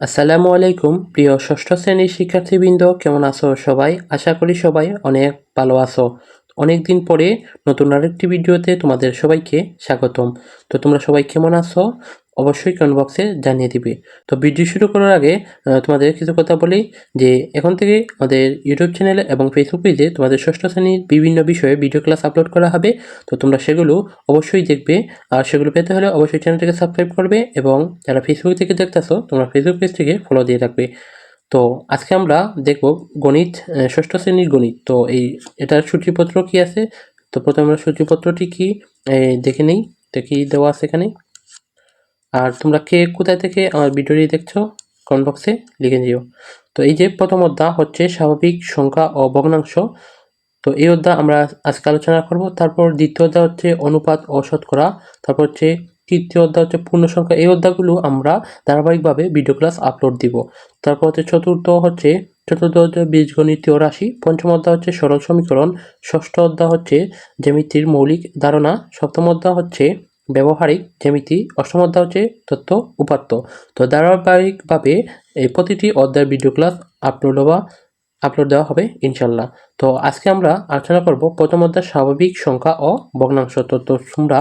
আসসালামু আলাইকুম, প্রিয় ষষ্ঠ শ্রেণির শিক্ষার্থীবৃন্দ, কেমন আছো সবাই? আশা করি সবাই অনেক ভালো আছো। অনেক দিন পরে নতুন আরেকটি ভিডিওতে তোমাদের সবাইকে স্বাগতম। তো তোমরা সবাই কেমন আছো? অবশ্যই কমেন্ট বক্সে জানিয়ে দিবে। তো ভিডিও শুরু করার আগে তোমাদের কিছু কথা বলি, যে এখন থেকে আমাদের ইউটিউব চ্যানেলে এবং ফেসবুক পেজে তোমাদের ষষ্ঠ শ্রেণির বিভিন্ন বিষয়ে ভিডিও ক্লাস আপলোড করা হবে। তো তোমরা সেগুলো অবশ্যই দেখবে। আর সেগুলো পেতে হলে অবশ্যই চ্যানেলটিকে সাবস্ক্রাইব করবে এবং যারা ফেসবুক থেকে দেখতেছো, তোমরা ফেসবুক পেজ থেকে ফলো দিয়ে রাখবে। তো আজকে আমরা দেখব গণিত ষষ্ঠ শ্রেণির গণিত। তো এই, এটার সূচিপত্র কি আছে? তো প্রথমে আমরা সূচিপত্রটি কি দেখে নিই। তো কী দেওয়া আছে এখানে? আর তোমরা কে কোথায় থেকে আমার ভিডিওটি দেখছ কমেন্ট বক্সে লিখে দিও তো এই যে প্রথম অধ্যায় হচ্ছে স্বাভাবিক সংখ্যা ও ভগ্নাংশ। তো এই অধ্যায় আমরা আজকে আলোচনা করব। তারপর দ্বিতীয় অধ্যায় হচ্ছে অনুপাত ও শতকরা। তারপর হচ্ছে তৃতীয় অধ্যায় হচ্ছে পূর্ণ সংখ্যা। এই অধ্যায়গুলো আমরা ধারাবাহিকভাবে ভিডিও ক্লাস আপলোড দিব। তারপর হচ্ছে চতুর্থ হচ্ছে চতুর্থ হচ্ছে বীজগণিতীয় রাশি। পঞ্চম অধ্যায় হচ্ছে সরল সমীকরণ। ষষ্ঠ অধ্যায় হচ্ছে জ্যামিতির মৌলিক ধারণা। সপ্তম অধ্যায় হচ্ছে ব্যবহারিক জ্যামিতি অষ্টম অধ্যায় হচ্ছে তথ্য উপাত্ত। তো ধারাবাহিকভাবে এই প্রতিটি অধ্যায়ের ভিডিও ক্লাস আপলোড হওয়া আপলোড দেওয়া হবে ইনশাল্লাহ তো আজকে আমরা আলোচনা করব প্রথম অধ্যায় স্বাভাবিক সংখ্যা ও ভগ্নাংশ। তো তোমরা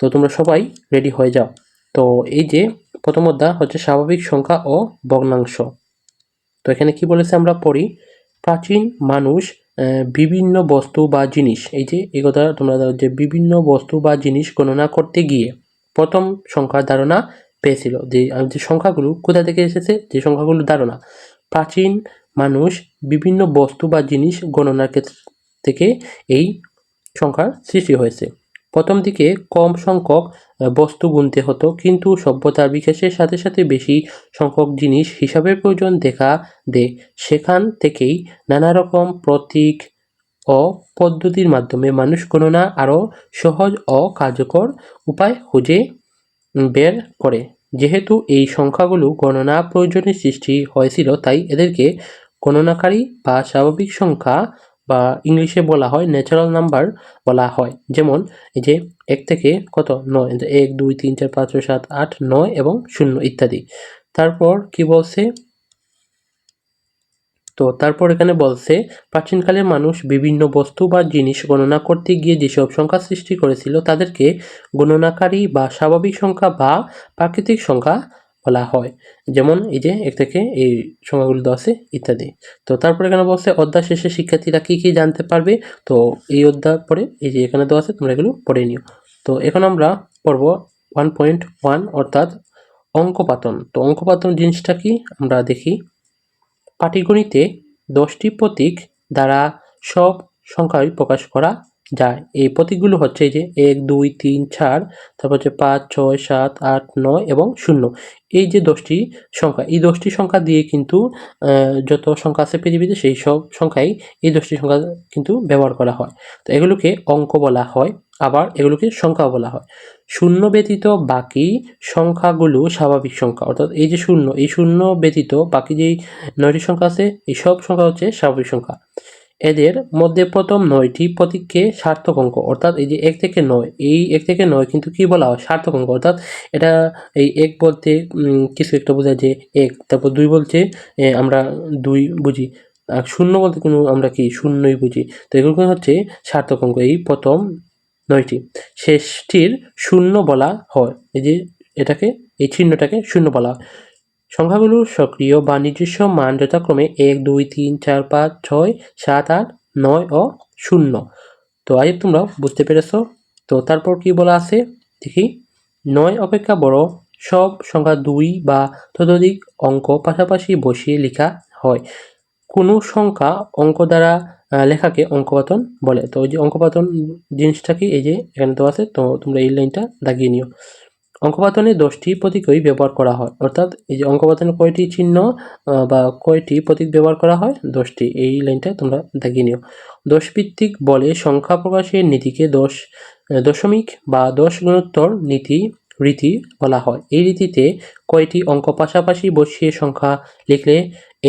তো তোমরা সবাই রেডি হয়ে যাও। তো এই যে প্রথম অধ্যায় হচ্ছে স্বাভাবিক সংখ্যা ও ভগ্নাংশ। তো এখানে কি বলেছে আমরা পড়ি, প্রাচীন মানুষ বিভিন্ন বস্তু বা জিনিস, এই যে, এই কথা তোমরা ধরো যে বিভিন্ন বস্তু বা জিনিস গণনা করতে গিয়ে প্রথম সংখ্যার ধারণা পেয়েছিল। যে যে সংখ্যাগুলো কোথা থেকে এসেছে? যে সংখ্যাগুলো ধারণা। প্রাচীন মানুষ বিভিন্ন বস্তু বা জিনিস গণনার ক্ষেত্র থেকে এই সংখ্যার সৃষ্টি হয়েছে। প্রথম দিকে কম সংখ্যক বস্তু গুনতে হতো, কিন্তু সভ্যতার বিকাশের সাথে সাথে বেশি সংখ্যক জিনিস হিসাবের প্রয়োজন দেখা দেয়। সেখান থেকেই নানা রকম প্রতীক ও পদ্ধতির মাধ্যমে মানুষ গণনা আরও সহজ ও কার্যকর উপায় খুঁজে বের করে। যেহেতু এই সংখ্যাগুলো গণনা প্রয়োজনের সৃষ্টি হয়েছিল, তাই এদেরকে গণনাকারী বা স্বাভাবিক সংখ্যা বা ইংলিশে বলা হয় ন্যাচারাল নাম্বার বলা হয়। যেমন এই যে এক থেকে কত? নয়। এক, দুই, তিন, চার, পাঁচ, ছয়, সাত, আট, নয় এবং শূন্য ইত্যাদি। তারপর কি বলছে? তো তারপর এখানে বলছে প্রাচীনকালের মানুষ বিভিন্ন বস্তু বা জিনিস গণনা করতে গিয়ে যেসব সংখ্যা সৃষ্টি করেছিল তাদেরকে গণনাকারী বা স্বাভাবিক সংখ্যা বা প্রাকৃতিক সংখ্যা বলা হয়। যেমন এই যে এক থেকে এই সংখ্যাগুলো দেওয়া আছে, ইত্যাদি। তো তারপরে এখানে বলছে অধ্যায় শেষে শিক্ষার্থীরা কী কী জানতে পারবে? তো এই অধ্যায় পরে এই যে এখানে দেওয়া আছে, তোমরা এগুলো পড়ে নিও। তো এখন আমরা পড়ব ওয়ান পয়েন্ট ওয়ান অর্থাৎ অঙ্কপাতন। তো অঙ্কপাতন জিনিসটা কি? আমরা দেখি, পাটিগণিতে দশটি প্রতীক দ্বারা সব সংখ্যায় প্রকাশ করা যায় এই প্রতীকগুলো হচ্ছে এই যে এক, দুই, তিন, চার, তারপর হচ্ছে পাঁচ, ছয়, সাত, আট, নয় এবং শূন্য। এই যে দশটি সংখ্যা, এই দশটি সংখ্যা দিয়ে কিন্তু যত সংখ্যা আছে পৃথিবীতে সেই সব সংখ্যাই এই দশটি সংখ্যা কিন্তু ব্যবহার করা হয়। তো এগুলোকে অঙ্ক বলা হয়, আবার এগুলোকে সংখ্যা বলা হয়। শূন্য ব্যতীত বাকি সংখ্যাগুলো স্বাভাবিক সংখ্যা, অর্থাৎ এই যে শূন্য, এই শূন্য ব্যতীত বাকি যেই নয়টি সংখ্যা আছে, এই সব সংখ্যা হচ্ছে স্বাভাবিক সংখ্যা। এদের মধ্যে প্রথম নয়টি প্রতীককে সার্থক অঙ্ক অর্থাৎ এই যে এক থেকে নয় এই এক থেকে নয় কিন্তু কি বলা হয়? সার্থক অঙ্ক অর্থাৎ এটা এই এক বলতে কিছু একটা বোঝায় যে এক তারপর দুই বলতে এ, আমরা দুই বুঝি আর শূন্য বলতে কোনো আমরা কি শূন্যই বুঝি। তো এগুলো হচ্ছে সার্থক অঙ্ক এই প্রথম নয়টি। শেষটির শূন্য বলা হয় এই যে এটাকে এই চিহ্নটাকে শূন্য বলা হয়। সংখ্যাগুলো সক্রিয় বা নিজস্ব মান যথাক্রমে এক, দুই, তিন, চার, পাঁচ, ছয়, সাত, আট, নয় ও শূন্য। তো আজ তোমরা বুঝতে পেরেছ। তো তারপর কি বলা আছে? দেখি। নয় অপেক্ষা বড়। সব সংখ্যা দুই বা ততোধিক অঙ্ক পাশাপাশি বসিয়ে লেখা হয়। কোনো সংখ্যা অঙ্ক দ্বারা লেখাকে অঙ্কপাতন বলে। তো ওই যে অঙ্কপাতন জিনিসটা কি? এই যে এখানে তো আছে। তো তোমরা এই লাইনটা দাগিয়ে নিও। অঙ্কপাতনে দশটি প্রতীকই ব্যবহার করা হয়। অর্থাৎ এই যে অঙ্কপাতনে কয়টি চিহ্ন বা কয়টি প্রতীক ব্যবহার করা হয়? দশটি। এই লাইনটা তোমরা দাগিয়ে নিও। দশভিত্তিক বলে সংখ্যা প্রকাশের নীতিকে দশ দশমিক বা দশ গুণোত্তর নীতি, রীতি বলা হয়। এই রীতিতে কয়টি অঙ্ক পাশাপাশি বসিয়ে সংখ্যা লিখলে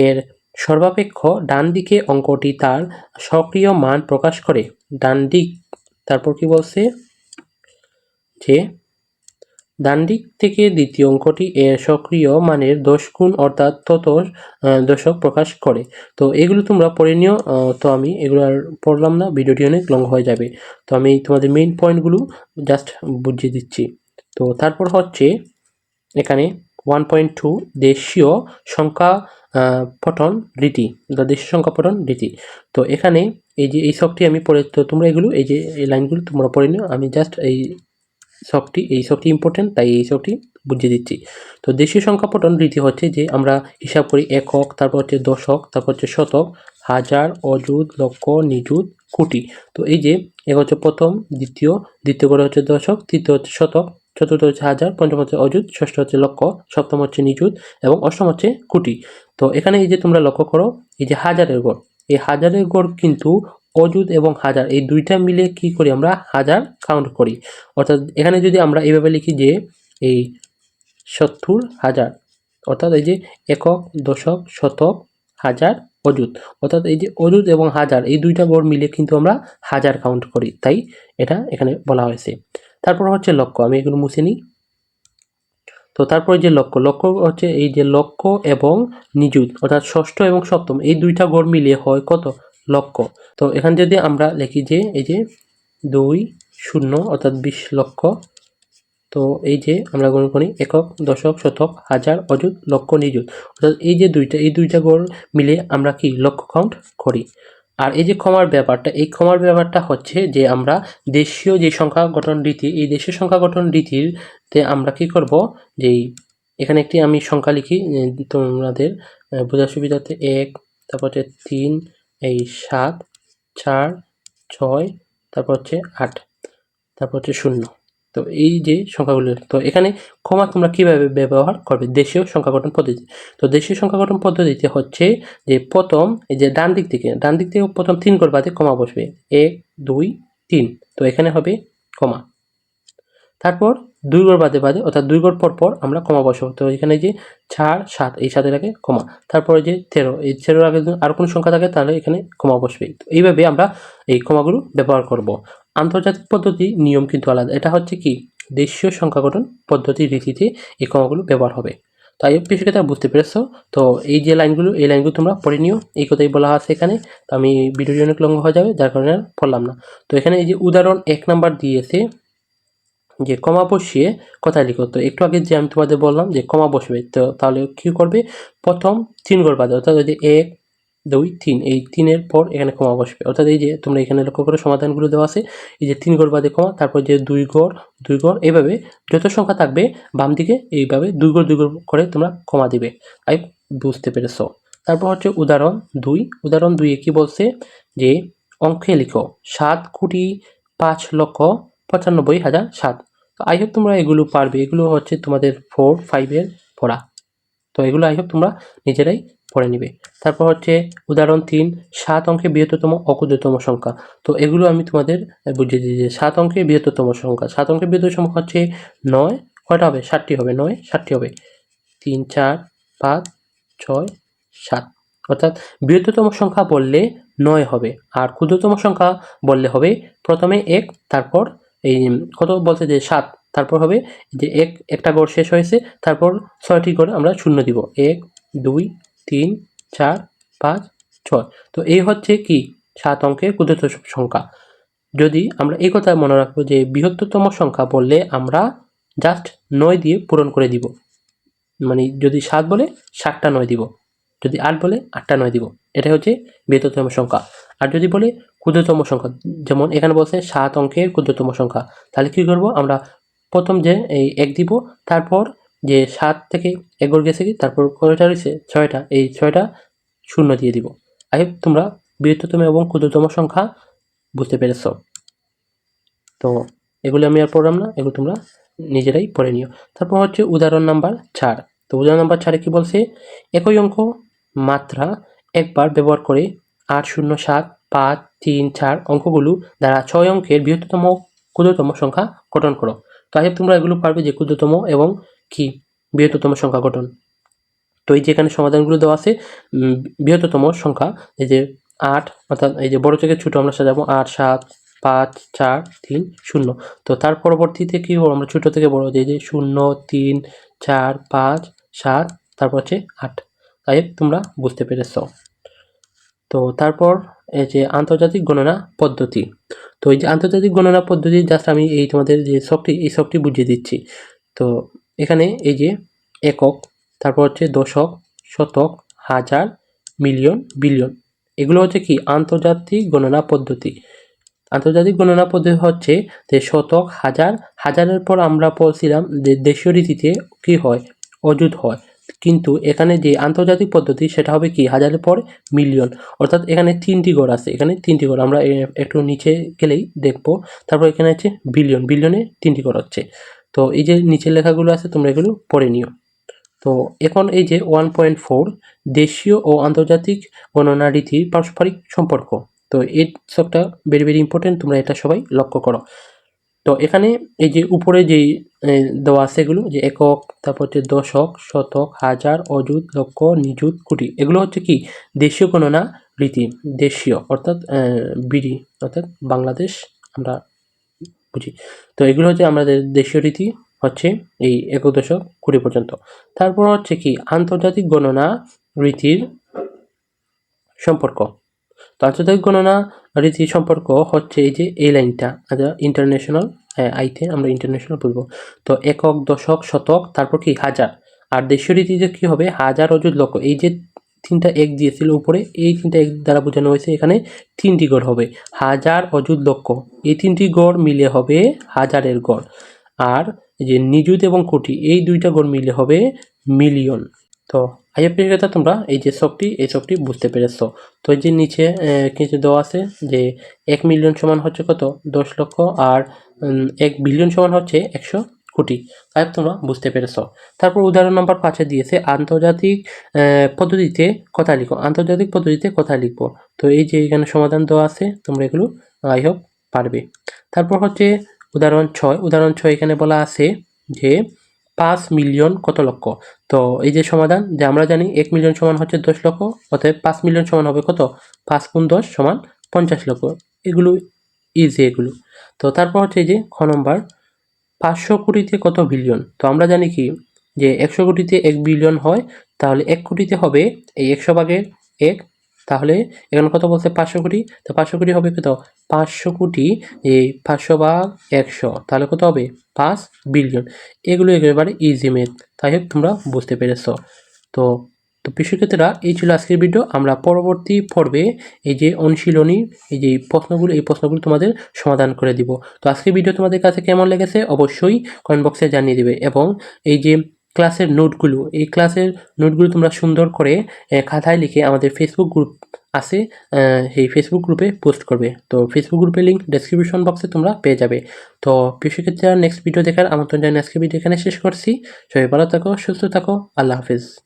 এর সর্বাপেক্ষ ডান দিকে অঙ্কটি তার সক্রিয় মান প্রকাশ করে। ডান দিক তারপর কি বলছে? যে ডান দিক থেকে দ্বিতীয় অঙ্কটি এর সক্রিয় মানের দশ গুণ অর্থাৎ তত দশক প্রকাশ করে। তো এগুলো তোমরা পড়ে নিও তো আমি এগুলো আর পড়লাম না, ভিডিওটি অনেক লং হয়ে যাবে। তো আমি তোমাদের মেইন পয়েন্টগুলো জাস্ট বুঝিয়ে দিচ্ছি। তো তারপর হচ্ছে এখানে ওয়ান পয়েন্ট টু দেশীয় সংখ্যা পঠন রীতি দেশীয় সংখ্যা পঠন রীতি। তো এখানে এই যে এই সবটি আমি পড়ে, তো তোমরা এগুলো, এই যে এই লাইনগুলো তোমরা পড়ে নিও, আমি জাস্ট এই শখটি এই শখটি ইম্পর্টেন্ট তাই এই শখটি বুঝিয়ে দিচ্ছি। তো দেশীয় সংখ্যা পঠন রীতি হচ্ছে যে আমরা হিসাব করি একক, তারপর হচ্ছে দশক, তারপর হচ্ছে শতক, হাজার, অযুত, লক্ষ, নিযুত, কোটি। তো এই যে এক হচ্ছে প্রথম, দ্বিতীয় দ্বিতীয় করে হচ্ছে দশক, তৃতীয় হচ্ছে শতক, চতুর্থ হচ্ছে হাজার, পঞ্চম হচ্ছে অযুত, ষষ্ঠ হচ্ছে লক্ষ, সপ্তম হচ্ছে নিযুত এবং অষ্টম হচ্ছে কোটি। তো এখানে এই যে তোমরা লক্ষ্য করো, এই যে হাজারের গড়, এই হাজারের গড় কিন্তু অযুত এবং হাজার, এই দুইটা মিলে কি করি আমরা? হাজার কাউন্ট করি। অর্থাৎ এখানে যদি আমরা এইভাবে লিখি যে এই সত্তর হাজার, অর্থাৎ এই যে একক, দশক, শতক, হাজার, অযুত, অর্থাৎ এই যে অযুত এবং হাজার, এই দুইটা গড় মিলে কিন্তু আমরা হাজার কাউন্ট করি। তাই এটা এখানে বলা হয়েছে। তারপর হচ্ছে লক্ষ্য, আমি এগুলো মুছে নিই। তো তারপরে যে লক্ষ্য লক্ষ্য হচ্ছে এই যে লক্ষ্য এবং নিযুত, অর্থাৎ ষষ্ঠ এবং সপ্তম, এই দুইটা গড় মিলিয়ে হয় কত? লক্ষ্য। তো এখানে যদি আমরা লিখি যে, এই যে দুই শূন্য অর্থাৎ বিশ লক্ষ, তো এই যে আমরা গ্রহণ করি একক, দশক, শতক, হাজার, অযুত, লক্ষ, নিযুত। অর্থাৎ এই যে দুইটা, এই দুইটা গড় মিলে আমরা কি লক্ষ কাউন্ট করি। আর এই যে ক্ষমার ব্যাপারটা, এই ক্ষমার ব্যাপারটা হচ্ছে যে আমরা দেশীয় যে সংখ্যা গঠন রীতি, এই দেশীয় সংখ্যা গঠন রীতিতে আমরা কি করব? যে এখানে একটি আমি সংখ্যা লিখি তোমাদের বোঝার সুবিধাতে এক, তারপর হচ্ছে তিন এই সাত, চার, ছয়, তারপর হচ্ছে আট, তারপর হচ্ছে শূন্য। তো এই যে সংখ্যাগুলো, তো এখানে ক্ষমা তোমরা কীভাবে ব্যবহার করবে? দেশীয় সংখ্যা গঠন পদ্ধতি। তো দেশীয় সংখ্যা গঠন পদ্ধতিতে হচ্ছে যে প্রথম, এই যে ডান দিক থেকে, ডান দিক থেকে প্রথম তিন ঘর বাদে কমা বসবে। এক, দুই, তিন। তো এখানে হবে কমা তারপর দুই ঘর বাদে বাদে, অর্থাৎ দুই ঘর পর পর আমরা কমা বসাবো। তো এখানে যে চার, সাত, এই সাতের আগে কমা। তারপরে যে তেরো, এই তেরোর আগে আর কোনো সংখ্যা থাকে, তাহলে এখানে কমা বসবে তো এইভাবে আমরা এই কমাগুলো ব্যবহার করব। আন্তর্জাতিক পদ্ধতি নিয়ম কিন্তু আলাদা। এটা হচ্ছে কি? দেশীয় সংখ্যা গঠন পদ্ধতির রীতিতে এই কমাগুলো ব্যবহার হবে। তাই বেশি কথা বুঝতে পেরেছ। তো এই যে লাইনগুলো, এই লাইনগুলো তোমরা পড়ে নিও। এই কথাই বলা আছে এখানে। তো আমি ভিডিওটি অনেক লম্বা হয়ে যাবে, যার কারণে পড়লাম না। তো এখানে এই যে উদাহরণ এক নাম্বার দিয়েছে যে কমা বসিয়ে কোথায় লিখো। তো একটু আগে যে আমি তোমাদের বললাম যে কমা বসবে, তো তাহলে কি করবে? প্রথম তিন ঘর বাদে অর্থাৎ ওই যে এক, দুই, তিন, এই তিনের পর এখানে কমা বসবে। অর্থাৎ এই যে তোমরা এখানে লক্ষ্য করে সমাধানগুলো দেওয়া আছে, এই যে তিন ঘর বাদে কমা, তারপর যে দুই ঘর দুই ঘর এইভাবে যত সংখ্যা থাকবে বাম দিকে এইভাবে দুই ঘর দুই ঘর করে তোমরা কমা দিবে। আই বুঝতে পেরেছ? তারপর হচ্ছে উদাহরণ দুই, উদাহরণ দুইয়ে কি বলছে? যে অঙ্কে লিখো, সাত কোটি পাঁচ লক্ষ পঁচানব্বই হাজার সাত। তো আই হোপ তোমরা এগুলো পারবে। এগুলো হচ্ছে তোমাদের ফোর ফাইভের পড়া। তো এগুলো আই হোপ তোমরা নিজেরাই পড়ে নিবে। তারপর হচ্ছে উদাহরণ তিন, সাত অঙ্কে বৃহত্তম অক্ষুদ্রতম সংখ্যা। তো এগুলো আমি তোমাদের বুঝিয়ে দিই যে সাত অঙ্কে বৃহত্তম সংখ্যা। সাত অঙ্কে বৃহত্তম সংখ্যা হচ্ছে নয়, কয়টা হবে? ষাটটি হবে। নয়, ষাটটি হবে। তিন, চার, পাঁচ, ছয়, সাত। অর্থাৎ বৃহত্তম সংখ্যা বললে নয় হবে। আর ক্ষুদ্রতম সংখ্যা বললে হবে প্রথমে এক, তারপর এই কত বলছে যে সাত, তারপর হবে যে এক, একটা গড় শেষ হয়েছে, তারপর ছয়টি গড় আমরা শূন্য দিব। এক, দুই, তিন, চার, পাঁচ, ছয়। তো এই হচ্ছে কি? সাত অঙ্কের ক্ষুদ্রতম সংখ্যা। যদি আমরা এই কথা মনে রাখব যে বৃহত্তম সংখ্যা বললে আমরা জাস্ট নয় দিয়ে পূরণ করে দিব। মানে যদি সাত বলে, সাতটা নয় দিব। যদি আট বলে আটটা নয় দিব, এটাই হচ্ছে বৃহত্তম সংখ্যা। আর যদি বলে ক্ষুদ্রতম সংখ্যা, যেমন এখানে বলছে সাত অঙ্কের ক্ষুদ্রতম সংখ্যা, তাহলে কী করব আমরা প্রথম যে এই এক দিব, তারপর যে সাত থেকে এক গড় গেছে কি, তারপর কয়টা রয়েছে? ছয়টা, এই ছয়টা শূন্য দিয়ে দিব। আই তোমরা বৃহত্তম এবং ক্ষুদ্রতম সংখ্যা বুঝতে পেরেছ। তো এগুলো আমি আর পড়লাম না, এগুলো তোমরা নিজেরাই পড়ে নিও। তারপর হচ্ছে উদাহরণ নাম্বার চার, তো উদাহরণ নাম্বার চারে কি বলছে, একই অঙ্ক মাত্রা একবার ব্যবহার করে আট শূন্য সাত পাঁচ তিন চার অঙ্কগুলো দ্বারা ছয় অঙ্কের বৃহত্তম ক্ষুদ্রতম সংখ্যা গঠন করো। তো আগে তোমরা এগুলো পারবে যে ক্ষুদ্রতম এবং কি বৃহত্তম সংখ্যা গঠন। তো এই যে এখানে সমাধানগুলো দেওয়া আছে বৃহত্তম সংখ্যা, এই যে আট, অর্থাৎ এই যে বড় থেকে ছোটো আমরা সাজাবো, আট, সাত, পাঁচ, চার, তিন, শূন্য। তো তার পরবর্তীতে কী হব আমরা ছোটো থেকে বড় যে শূন্য, তিন, চার, পাঁচ, সাত, তারপর হচ্ছে আট। তাই তোমরা বুঝতে পেরেছ। তো তারপর এই যে আন্তর্জাতিক গণনা পদ্ধতি। তো এই যে আন্তর্জাতিক গণনা পদ্ধতি জাস্ট আমি এই তোমাদের যে সবটি, এই সবটি বুঝিয়ে দিচ্ছি। তো এখানে এই যে একক, তারপর হচ্ছে দশক, শতক, হাজার, মিলিয়ন, বিলিয়ন। এগুলো হচ্ছে কি? আন্তর্জাতিক গণনা পদ্ধতি। আন্তর্জাতিক গণনা পদ্ধতি হচ্ছে যে শতক, হাজার, হাজারের পর আমরা বলছিলাম যে দেশীয় রীতিতে কি হয়? অযুত হয়। কিন্তু এখানে যে আন্তর্জাতিক পদ্ধতি, সেটা হবে কি? হাজারের পর মিলিয়ন। অর্থাৎ এখানে তিনটি গড় আছে। এখানে তিনটি গড়। আমরা একটু নিচে গেলেই দেখব। তারপর এখানে আছে বিলিয়ন। বিলিয়নে তিনটি গড় হচ্ছে। তো এই যে নিচের লেখাগুলো আছে, তোমরা এগুলো পড়ে নিও। তো এখন এই যে ওয়ান পয়েন্ট ফোর, দেশীয় ও আন্তর্জাতিক গণনা রীতির পারস্পরিক সম্পর্ক। তো এই সবটা ভেরি ভেরি ইম্পর্টেন্ট তোমরা এটা সবাই লক্ষ্য করো। তো এখানে এই যে উপরে যেই দেওয়া এগুলো, যে একক, তারপর হচ্ছে দশক, শতক, হাজার, অযুত, লক্ষ, নিযুত, কোটি, এগুলো হচ্ছে কি? দেশীয় গণনা রীতি, দেশীয়, অর্থাৎ বিডি, অর্থাৎ বাংলাদেশ আমরা বুঝি। তো এগুলো হচ্ছে আমাদের দেশীয় রীতি, হচ্ছে এই একক দশক কুড়ি পর্যন্ত। তারপর হচ্ছে কি? আন্তর্জাতিক গণনা রীতির সম্পর্ক। তো আন্তর্জাতিক গণনা রীতি সম্পর্ক হচ্ছে এই যে এই লাইনটা ইন্টারন্যাশনাল আইতে আমরা ইন্টারন্যাশনাল বলব। তো একক, দশক, শতক, তারপর কি হাজার। আর দেশীয় রীতিতে কি হবে? হাজার অযুত লক্ষ। এই যে তিনটা এক দিয়েছিল উপরে, এই তিনটা এক দ্বারা বোঝানো হয়েছে এখানে তিনটি গড় হবে। হাজার অযুত লক্ষ। এই তিনটি গড় মিলে হবে হাজারের গড়। আর যে নিযুত এবং কোটি, এই দুইটা গড় মিলে হবে মিলিয়ন। তো আইএফপির কথা তোমরা এই যে শখটি এই শখটি বুঝতে পেরেছ। তো এই যে নিচে কিছু দেওয়া আছে যে এক মিলিয়ন সমান হচ্ছে কত? দশ লক্ষ আর এক বিলিয়ন সমান হচ্ছে একশো কোটি। তাই তোমরা বুঝতে পেরেছ। তারপর উদাহরণ নাম্বার পাঁচে দিয়েছে, আন্তর্জাতিক পদ্ধতিতে কথা লিখো। আন্তর্জাতিক পদ্ধতিতে কথা লিখব তো এই যে এখানে সমাধান দেওয়া আছে, তোমরা এগুলো, আই হোপ পারবে। তারপর হচ্ছে উদাহরণ ছয়। উদাহরণ ছয় এখানে বলা আছে যে পাঁচ মিলিয়ন কত লক্ষ? তো এই যে সমাধান, যে আমরা জানি এক মিলিয়ন সমান হচ্ছে দশ লক্ষ, অতএব পাঁচ মিলিয়ন সমান হবে কত? পাঁচ গুণ দশ সমান পঞ্চাশ লক্ষ। এগুলো ইজি এগুলো। তো তারপর হচ্ছে এই যে খ নম্বর, পাঁচশো কোটিতে কত বিলিয়ন তো আমরা জানি কি, যে একশো কোটিতে এক বিলিয়ন হয়, তাহলে এক কোটিতে হবে এই একশো ভাগের এক তাহলে এখানে কত বলছে পাঁচশো কোটি? তো পাঁচশো কোটি হবে কত? পাঁচশো কোটি এই পাঁচশো বা একশো। তাহলে কত হবে? পাঁচ বিলিয়ন। এগুলো একেবারে ইজি মেথ তাই হোক, তোমরা বুঝতে পেরেছ। তো তো কৃষিক্ষেত্রা এই ছিল আজকের ভিডিও আমরা পরবর্তী পর্বে এই যে অনুশীলনী, এই যে প্রশ্নগুলো, এই প্রশ্নগুলো তোমাদের সমাধান করে দিব। তো আজকের ভিডিও তোমাদের কাছে কেমন লেগেছে? অবশ্যই কমেন্ট বক্সে জানিয়ে দিবে। এবং এই যে ক্লাসের নোটগুলো, এই ক্লাসের নোটগুলো তোমরা সুন্দর করে খাতায় লিখে আমাদের ফেসবুক গ্রুপ আছে সেই ফেসবুক গ্রুপে পোস্ট করবে। তো ফেসবুক গ্রুপের লিঙ্ক ডেসক্রিপশন বক্সে তোমরা পেয়ে যাবে। তো কৃষিক্ষেত্রে নেক্সট ভিডিও দেখার আমন্ত্রণ জানিয়ে আজকে ভিডিও এখানে শেষ করছি। সবাই ভালো থাকো, সুস্থ থাকো, আল্লাহ হাফিজ।